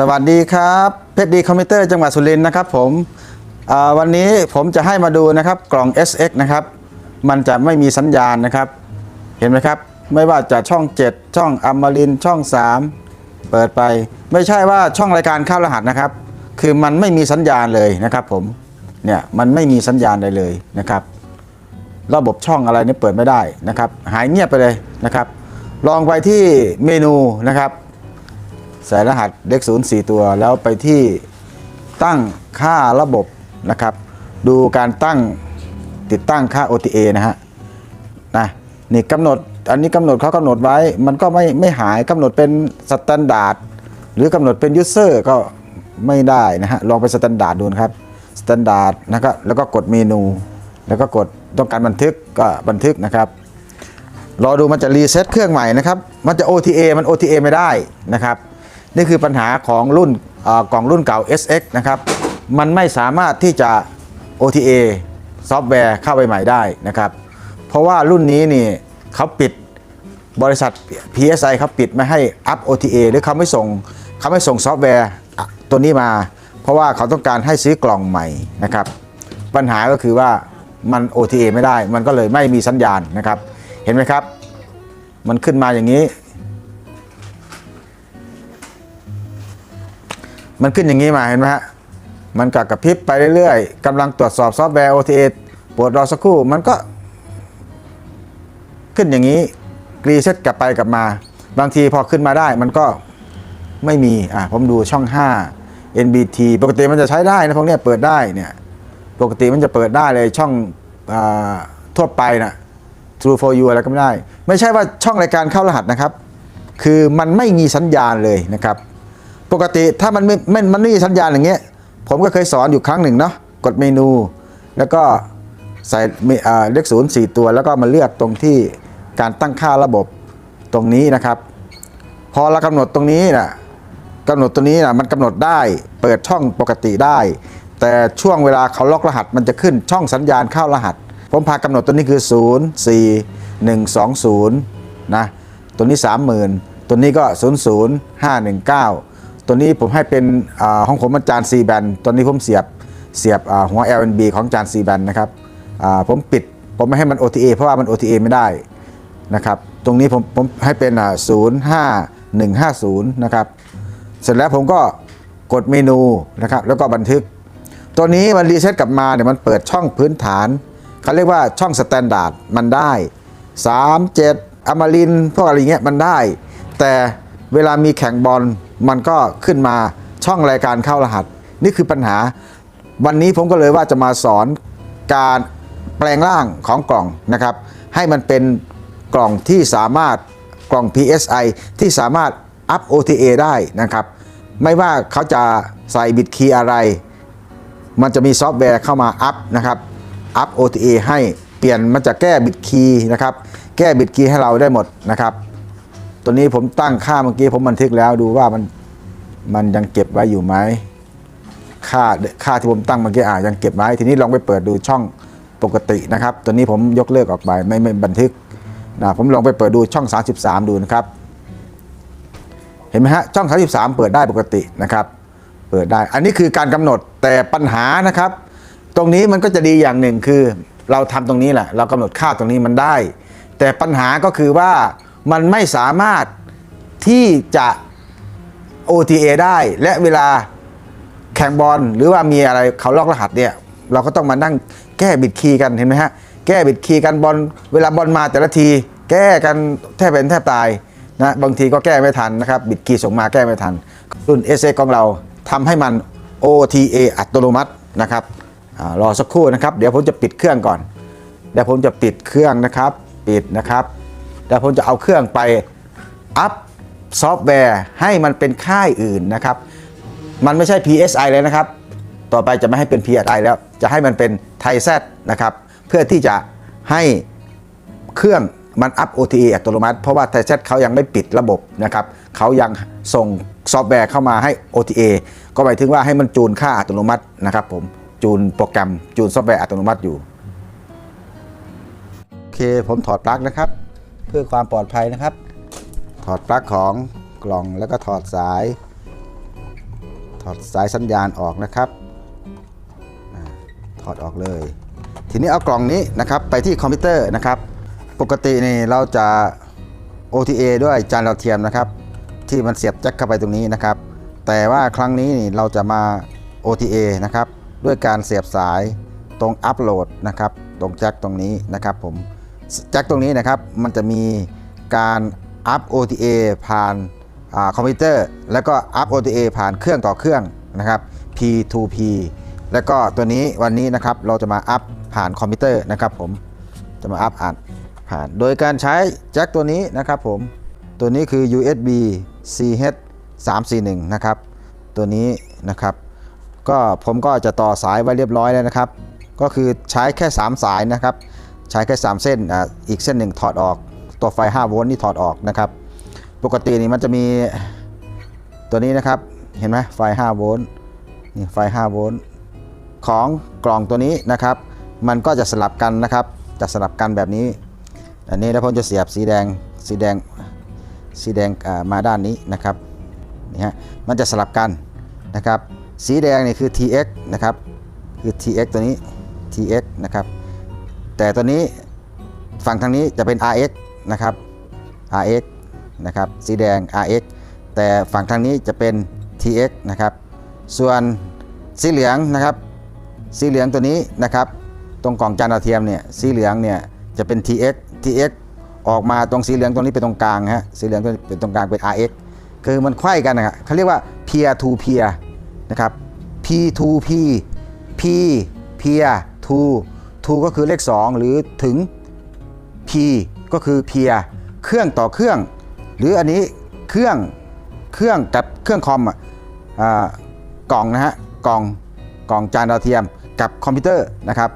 สวัสดีครับเพชรดีคอมพิวเตอร์จังหวัดสุรินทร์นะครับผมวันนี้ผมจะให้มาดูนะครับกล่อง SX นะครับ มันจะไม่มีสัญญาณนะครับ เห็นไหมครับ ไม่ว่าจะช่อง 7 ช่องอมรินช่อง 3 เปิดไป ไม่ใช่ว่าช่องรายการเข้ารหัสนะครับ คือมันไม่มีสัญญาณเลยนะครับผมเนี่ยมันไม่มีสัญญาณใดเลยนะครับ ระบบช่องอะไรนี่เปิดไม่ได้นะครับ หายเงียบไปเลยนะครับ ลองไปที่เมนูนะครับ ใส่รหัสเลขศูนย์สี่ตัว แล้วไปที่ตั้งค่าระบบนะครับ ดูการตั้งติดตั้งค่า OTA นะฮะนะนี่กำหนดอันนี้กำหนดเขากำหนดไว้มันก็ไม่ไม่หายกำหนดเป็นสแตนดาร์ดหรือกำหนดเป็นยูเซอร์ก็ไม่ได้นะฮะลองไปสแตนดาร์ดดูนะครับสแตนดาร์ดนะครับแล้วก็กดเมนู แล้วก็กดต้องการบันทึกก็บันทึกนะครับรอดูมันจะรีเซ็ตเครื่องใหม่นะครับ มันจะ OTA มัน OTA ไม่ได้นะครับ นี่คือปัญหาของรุ่นกล่องรุ่นเก่า SX นะครับมันไม่สามารถที่จะ OTA ซอฟต์แวร์เข้าไปใหม่ได้นะครับ เพราะว่ารุ่นนี้นี่เขาปิดบริษัท PSI เขาปิดไม่ให้อัพ OTA หรือเขาไม่ส่งเขาไม่ส่งซอฟต์แวร์ตัวนี้มา เพราะว่าเขาต้องการให้ซื้อกล่องใหม่นะครับ ปัญหาก็คือว่ามัน OTA ไม่ได้ มันก็เลยไม่มีสัญญาณนะครับ เห็นไหมครับ มันขึ้นมาอย่างนี้ มันขึ้นอย่างนี้มาเห็นไหมฮะ มันก็กระพริบไปเรื่อยๆกำลังตรวจสอบซอฟต์แวร์ OTA ปวดรอสักครู่มันก็ ขึ้นอย่างนี้รีเซ็ตกลับไปกลับมา บางทีพอขึ้นมาได้มันก็ไม่มีอะผมดูช่อง 5 NBT ปกติมันจะใช้ได้นะพวกเนี้ยเปิดได้เนี่ยปกติมันจะเปิดได้เลยช่องอทั่วไปนะ True for you อะไรก็ไม่ได้ ไม่ใช่ว่าช่องรายการเข้ารหัสนะครับ คือมันไม่มีสัญญาณเลยนะครับ ปกติถ้ามันไม่ไม่มันไม่มีสัญญาณอย่างเงี้ย ผมก็เคยสอนอยู่ครั้งหนึ่งเนาะกดเมนู แล้วก็ใส่เอ่าเลขศูนย์สี่ตัวแล้วก็มาเลือกตรงที่การตั้งค่าระบบตรงนี้นะครับ พอเรากำหนดตรงนี้นะกำหนดตรงนี้นะมันกำหนดได้เปิดช่องปกติได้ แต่ช่วงเวลาเขาล็อกรหัสมันจะขึ้นช่องสัญญาณเข้ารหัส ผมพากำหนดตัวนี้คือ 0 4 1 2 0นะตัวนี้ 30,000 ตัวนี้ก็ 0 0 5 1 9 ตัวนี้ผมให้เป็นอาของผมมันจาน C แบนตัวนี้ผมเสียบเสียบหัว LNB ของจาน C แบนนะครับผมปิดผมไม่ให้มัน OTA เพราะว่ามัน OTA ไม่ได้นะครับตรงนี้ผมผมให้เป็นอ่า0 5 1 5 0 นะครับเสร็จแล้วผมก็กดเมนูนะครับแล้วก็บันทึก ตัวนี้มันรีเซ็ตกลับมาเนี่ยมันเปิดช่องพื้นฐานเขาเรียกว่าช่องสแตนดาร์ดมันได้ 3 7อมรินพวกอะไรเงี้ยมันได้ แต่ เวลามีแข่งบอลมันก็ขึ้นมาช่องรายการเข้ารหัส นี่คือปัญหา วันนี้ผมก็เลยว่าจะมาสอนการแปลงร่างของกล่องนะครับ ให้มันเป็นกล่องที่สามารถกล่อง PSI ที่สามารถอัพ OTA ได้นะครับ ไม่ว่าเขาจะใส่บิตคีย์อะไร มันจะมีซอฟต์แวร์เข้ามาอัพนะครับอัพ OTA ให้เปลี่ยนมันจะแก้บิตคีย์นะครับ แก้บิตคีย์ให้เราได้หมดนะครับ ตัวนี้ผมตั้งค่าเมื่อกี้ผมบันทึกแล้วดูว่ามันมันยังเก็บไว้อยู่ไหมค่าค่าที่ผมตั้งเมื่อกี้อ่ายังเก็บไว้ ทีนี้ลองไปเปิดดูช่องปกตินะครับ ตัวนี้ผมยกเลิกออกไปไม่ไม่บันทึกนะผมลองไปเปิดดูช่อง 33 ดูนะครับ เห็นไหมฮะช่อง 33 เปิดได้ปกตินะครับ เปิดได้ อันนี้คือการกำหนดแต่ปัญหานะครับ ตรงนี้มันก็จะดีอย่างหนึ่งคือ เราทำตรงนี้แหละเรากำหนดค่าตรงนี้มันได้ แต่ปัญหาก็คือว่า มันไม่สามารถที่จะ OTA ได้และเวลาแข่งบอลหรือว่ามีอะไรเขาล็อกรหัสเนี่ยเราก็ต้องมานั่งแก้บิดคีย์กันเห็นไหมฮะแก้บิดคีย์กันบอลเวลาบอลมาแต่ละที แก้กันแทบเป็นแทบตายนะบางทีก็แก้ไม่ทันนะครับ บิดคีย์ส่งมาแก้ไม่ทัน รุ่น s อของเราทำให้มัน OTA อัตโนมัตินะครับอรอสักครู่นะครับ เดี๋ยวผมจะปิดเครื่องก่อนเดี๋ยวผมจะปิดเครื่องนะครับ ปิดนะครับ เดี๋ยวผมจะเอาเครื่องไปอัพซอฟต์แวร์ให้มันเป็นค่ายอื่นนะครับ มันไม่ใช่ PSI เลยนะครับ ต่อไปจะไม่ให้เป็น PSI แล้ว จะให้มันเป็นไทแซนะครับ เพื่อที่จะให้เครื่องมันอัพ OTA อัตโนมัติ เพราะว่าไทแซเขายังไม่ปิดระบบนะครับ เขายังส่งซอฟต์แวร์เข้ามาให้ OTA ก็หมายถึงว่าให้มันจูนค่าอัตโนมัตินะครับผม จูนโปรแกรม จูนซอฟต์แวร์อัตโนมัติอยู่ โอเค ผมถอดปลั๊กนะครับ พื่อความปลอดภัยนะครับ ถอดปลั๊กของกล่องแล้วก็ถอดสาย ถอดสายสัญญาณออกนะครับถอดออกเลย ทีนี้เอากล่องนี้นะครับไปที่คอมพิวเตอร์นะครับ ปกตินี่เราจะ OTA ด้วยจานดาวเทียมนะครับ ที่มันเสียบแจ็คเข้าไปตรงนี้นะครับ แต่ว่าครั้งนี้นี่เราจะมา OTA นะครับ ด้วยการเสียบสายตรงอัปโหลดนะครับ ตรงแจ็คตรงนี้นะครับผม แจ็คตรงนี้นะครับมันจะมีการอัพ OTA ผ่านอาคอมพิวเตอร์ แล้วก็อัพ OTA ผ่านเครื่องต่อเครื่องนะครับ P2P แล้วก็ตัวนี้วันนี้นะครับเราจะมาอัพผ่านคอมพิวเตอร์นะครับผมจะมาอัพอ่านผ่านโดยการใช้แจ็คตัวนี้นะครับผมตัวนี้คือ USB CH 341นะครับตัวนี้นะครับ ก็ผมก็จะต่อสายไว้เรียบร้อยแล้วนะครับ ก็คือใช้แค่ 3 สายนะครับ ใช้แค่ 3 เส้นอ่าอีกเส้นหนึ่งถอดออก ตัวไฟ 5 โวลต์นี่ถอดออกนะครับ ปกตินี่มันจะมีตัวนี้นะครับ เห็นไหมไฟ 5 โวลต์นี่ไฟ 5 โวลต์ของกล่องตัวนี้นะครับ มันก็จะสลับกันนะครับ จะสลับกันแบบนี้ อันนี้แล้วผมจะเสียบสีแดงสีแดงสีแดงมาด้านนี้นะครับนี่ฮะมันจะสลับกันนะครับ สีแดงนี่คือ TX นะครับ คือ TX ตัวนี้ TX นะครับ แต่ตัวนี้ฝั่งทางนี้จะเป็น RX นะครับ RX นะครับสีแดง RX แต่ฝั่งทางนี้จะเป็น TX นะครับ ส่วนสีเหลืองนะครับ สีเหลืองตัวนี้นะครับ ตรงกล่องจานดาวเทียมเนี่ยสีเหลืองเนี่ยจะเป็น TX TX ออกมาตรงสีเหลืองตรงนี้เป็นตรงกลางฮะสีเหลืองตัวนี้เป็นตรงกลางเป็น RX คือมันไขว้กันนะครับเขาเรียกว่า peer to peer นะครับ P to P P peer to to ก็คือเลข 2 หรือถึง P ก็คือ peer เครื่องต่อเครื่อง หรืออันนี้เครื่องเครื่องกับเครื่องคอมอะอ่ากล่องนะฮะกล่องกล่องจานดาวเทียมกับคอมพิวเตอร์นะครับ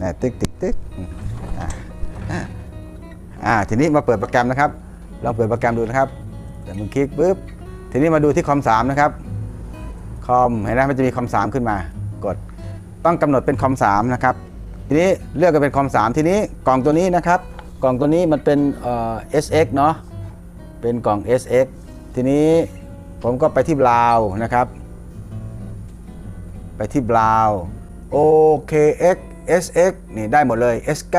นะติ๊กติ๊กติ๊กอ่าทีนี้มาเปิดโปรแกรมนะครับเราเปิดโปรแกรมดูนะครับเดี๋ยวมึงคลิกปุ๊บทีนี้มาดูที่คอม3นะครับคอมเห็นไหมมันจะมีคอม3ขึ้นมา ต้องกำหนดเป็นคอม3นะครับทีนี้เลือกกันเป็นคอม3ทีนี้กล่องตัวนี้นะครับ กล่องตัวนี้มันเป็นเอ่อ SX เนาะเป็นกล่อง SX ทีนี้ผมก็ไปที่บราวนะครับ ไปที่บราว OKX SX นี่ได้หมดเลย S9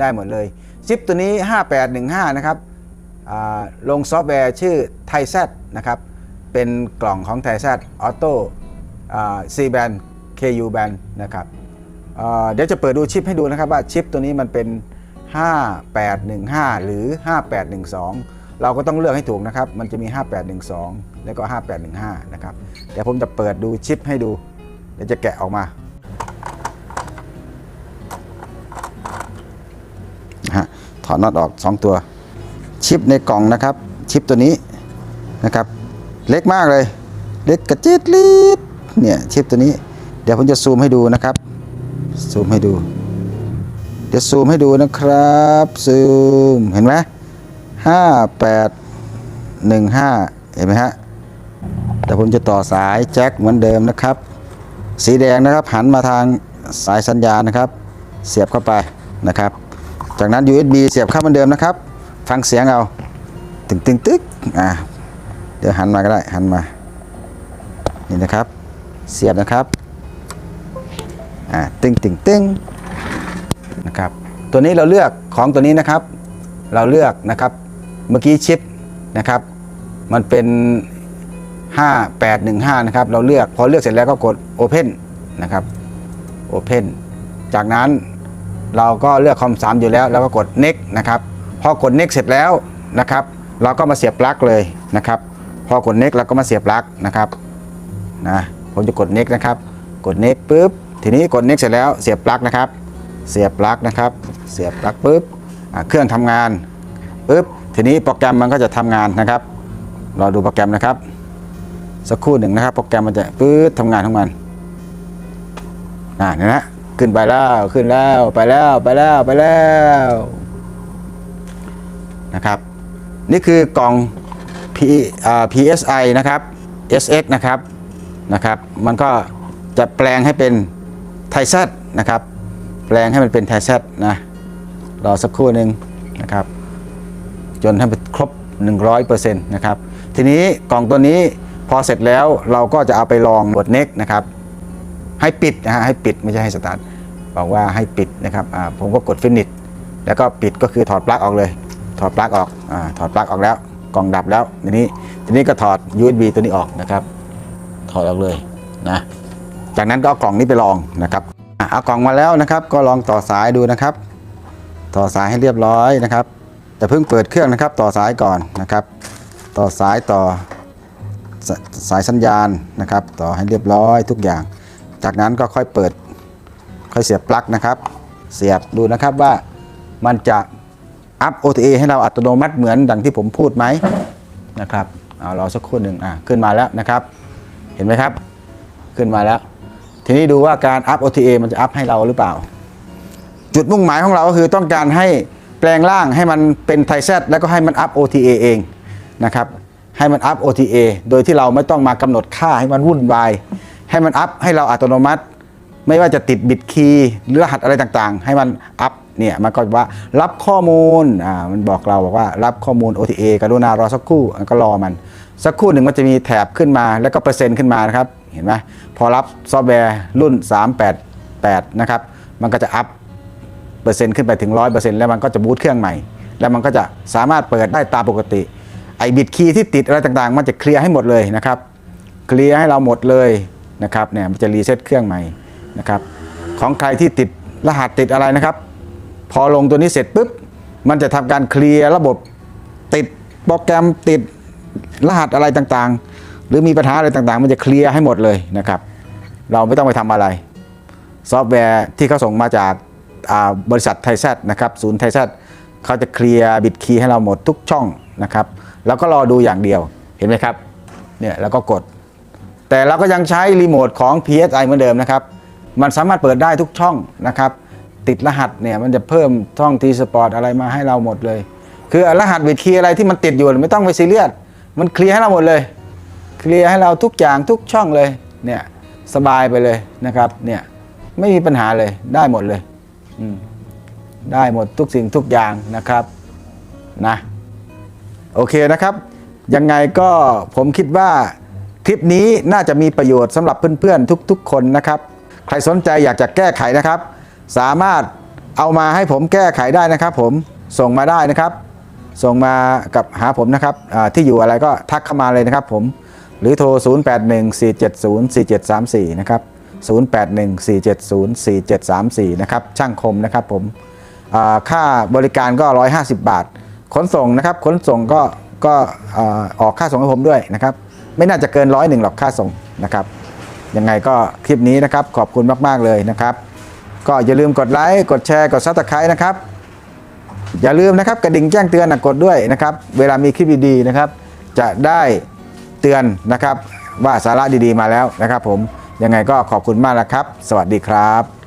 ได้หมดเลยชิปตัวนี้ 5815 นะครับลงซอฟต์แวร์ชื่อไทแซนะครับ เป็นกล่องของไทแซออโต้ C band KU band นะครับเเดี๋ยวจะเปิดดูชิปให้ดูนะครับว่าชิปตัวนี้มันเป็น 5815 หรือ 5812 เราก็ต้องเลือกให้ถูกนะครับ มันจะมี 5812 แล้วก็ 5815 นะครับเดี๋ยวผมจะเปิดดูชิปให้ดู เดี๋ยวจะแกะออกมาถอดน็อตออก 2 ตัว ชิปในกล่องนะครับ ชิปตัวนี้นะครับ เล็กมากเลย เล็กกระจิตลิดเนี่ยชิปตัวนี้ เดี๋ยวผมจะซูมให้ดูนะครับ ซูมให้ดู เดี๋ยวซูมให้ดูนะครับ ซูม เห็นไหมห้าแปดหนึ่งห้าเห็นไหมฮะแต่ผมจะต่อสายแจ็คเหมือนเดิมนะครับ สีแดงนะครับหันมาทางสายสัญญาณนะครับ เสียบเข้าไปนะครับ จากนั้น USB เสียบเข้าเหมือนเดิมนะครับ ฟังเสียงเอาตึงตึงตึกอ่าเดี๋ยวหันมาก็ได้หันมานี่นะครับ เสียบนะครับ อ่าตึงตึงตึงนะครับตัวนี้เราเลือกของตัวนี้นะครับ เราเลือกนะครับเมื่อกี้ชิปนะครับ มันเป็น 5815 นะครับ เราเลือกพอเลือกเสร็จแล้วก็กด Open นะครับ Open จากนั้นเราก็เลือกคอม 3 อยู่แล้ว แล้วก็กด Next นะครับ พอกด Next เสร็จแล้วนะครับ เราก็มาเสียบปลั๊กเลยนะครับ พอกด Next เราก็มาเสียบปลั๊กนะครับนะผมจะกด Next นะครับ กด Next ปุ๊บ ทีนี้กด Next เสร็จแล้วเสียบปลั๊กนะครับ เสียบปลั๊กนะครับ เสียบปลั๊กปุ๊บเครื่องทำงานปุ๊บทีนี้โปรแกรมมันก็จะทำงานนะครับเราดูโปรแกรมนะครับ สักครู่หนึ่งนะครับ โปรแกรมมันจะปื๊ดทำงานของมันอ่าเนี่ยนะขึ้นไปแล้วขึ้นแล้วไปแล้วไปแล้วไปแล้วนะครับ นี่คือกล่อง P อ PSI นะครับ SX นะครับนะครับ มันก็จะแปลงให้เป็น ไทซัตนะครับ แปลงให้มันเป็นไทซัตนะรอสักครู่หนึ่งนะครับ จนให้มันครบ 100%นะครับทีนี้กล่องตัวนี้พอเสร็จแล้วเราก็จะเอาไปลองบดเน็กนะครับ ให้ปิดนะฮะให้ปิดไม่ใช่ให้สตาร์ทบอกว่าให้ปิดนะครับผมก็กดฟินิชแล้วก็ปิดก็คือถอดปลั๊กออกเลย ถอดปลั๊กออกอถอดปลั๊กออกแล้วกล่องดับแล้วทีนี้ทีนี้ก็ถอด USB ตัวนี้ออกนะครับ ถอดออกเลยนะ จากนั้นก็เอากล่องนี้ไปลองนะครับเอากล่องมาแล้วนะครับ ก็ลองต่อสายดูนะครับ ต่อสายให้เรียบร้อยนะครับแต่เพิ่งเปิดเครื่องนะครับ ต่อสายก่อนนะครับ ต่อสายต่อสสายสัญญาณนะครับ ต่อให้เรียบร้อยทุกอย่าง จากนั้นก็ค่อยเปิดค่อยเสียบปลั๊กนะครับ เสียบดูนะครับว่ามันจะอัพ OTA ให้เราอัตโนมัติเหมือนดังที่ผมพูดไหมนะครับเอารอสักครู่หนึ่งอะขึ้นมาแล้วนะครับ เห็นไหมครับ ขึ้นมาแล้ว ทีนี้ดูว่าการอัพ OTA มันจะอัพให้เราหรือเปล่า จุดมุ่งหมายของเราก็คือต้องการให้แปลงร่างให้มันเป็นไทแซตแล้วก็ให้มันอัพ OTA เองนะครับให้มันอัพ OTA โดยที่เราไม่ต้องมากำหนดค่าให้มันวุ่นวาย ให้มันอัพให้เราอัตโนมัติ ไม่ว่าจะติดบิตคีย์หรือรหัสอะไรต่างๆ ให้มันอัพเนี่ยมันก็ว่ารับข้อมูลอ่ามันบอกเราบอกว่ารับข้อมูล OTA กรุณารอสักครู่ก็รอมัน สักครู่หนึ่งมันจะมีแถบขึ้นมาแล้วก็เปอร์เซ็นต์ขึ้นมานะครับ เห็นไหมพอรับซอฟต์แวร์รุ่น 388 นะครับ มันก็จะอัพเปอร์เซ็นต์ขึ้นไปถึง 100%แล้วมันก็จะบูตเครื่องใหม่ แล้วมันก็จะสามารถเปิดได้ตามปกติ ไอ้บิตคีย์ที่ติดอะไรต่างๆ มันจะเคลียร์ให้หมดเลยนะครับ เคลียร์ให้เราหมดเลยนะครับเนี่ยมันจะรีเซ็ตเครื่องใหม่นะครับของใครที่ติดรหัสติดอะไรนะครับ พอลงตัวนี้เสร็จปุ๊บมันจะทำการเคลียร์ระบบติดโปรแกรมติดรหัสอะไรต่างๆ รือมีปัญหาอะไรต่างๆ มันจะเคลียร์ให้หมดเลยนะครับ เราไม่ต้องไปทำอะไร ซอฟต์แวร์ที่เขาส่งมาจากาบริษัทไทยแซดนะครับศูนย์ไทยแซดเขาจะเคลียร์บิตคีย์ให้เราหมดทุกช่องนะครับแล้วก็รอดูอย่างเดียวเห็นไหมครับเนี่ยแล้วก็กด แต่เราก็ยังใช้รีโมทของ PSI เหมือนเดิมนะครับ มันสามารถเปิดได้ทุกช่องนะครับ ติดรหัสเนี่ยมันจะเพิ่มช่อง T Sport อะไรมาให้เราหมดเลย คือรหัสบิตคีย์อะไรที่มันติดอยู่ไม่ต้องไปซีเรียสมันเคลียร์ให้เราหมดเลย เคลียร์ให้เราทุกอย่างทุกช่องเลยเนี่ยสบายไปเลยนะครับเนี่ยไม่มีปัญหาเลยได้หมดเลยได้หมดทุกสิ่งทุกอย่างนะครับนะโอเคนะครับยังไงก็ผมคิดว่าคลิปนี้น่าจะมีประโยชน์สำหรับเพื่อนๆ ทุกๆ คนนะครับ ใครสนใจอยากจะแก้ไขนะครับ สามารถเอามาให้ผมแก้ไขได้นะครับ ผมส่งมาได้นะครับ ส่งมากับหาผมนะครับที่อยู่อะไรก็ทักเข้ามาเลยนะครับผม หรือโทร 0814704734 นะครับ 0814704734 นะครับ ช่างคมนะครับผมค่าบริการก็ 150 บาท ขนส่งนะครับ ขนส่งก็ก็อออกค่าส่งให้ผมด้วยนะครับ ไม่น่าจะเกินร้อยหนึ่งหรอกค่าส่งนะครับยังไงก็คลิปนี้นะครับ ขอบคุณมาก ๆ เลยนะครับ ก็อย่าลืมกดไลค์กดแชร์กดซับสไครต์นะครับ อย่าลืมนะครับกระดิ่งแจ้งเตือนนะกดด้วยนะครับ เวลามีคลิปดีๆนะครับ จะได้ เตือนนะครับ ว่าสาระดีๆมาแล้วนะครับ ผมยังไงก็ขอบคุณมากแล้วครับ สวัสดีครับ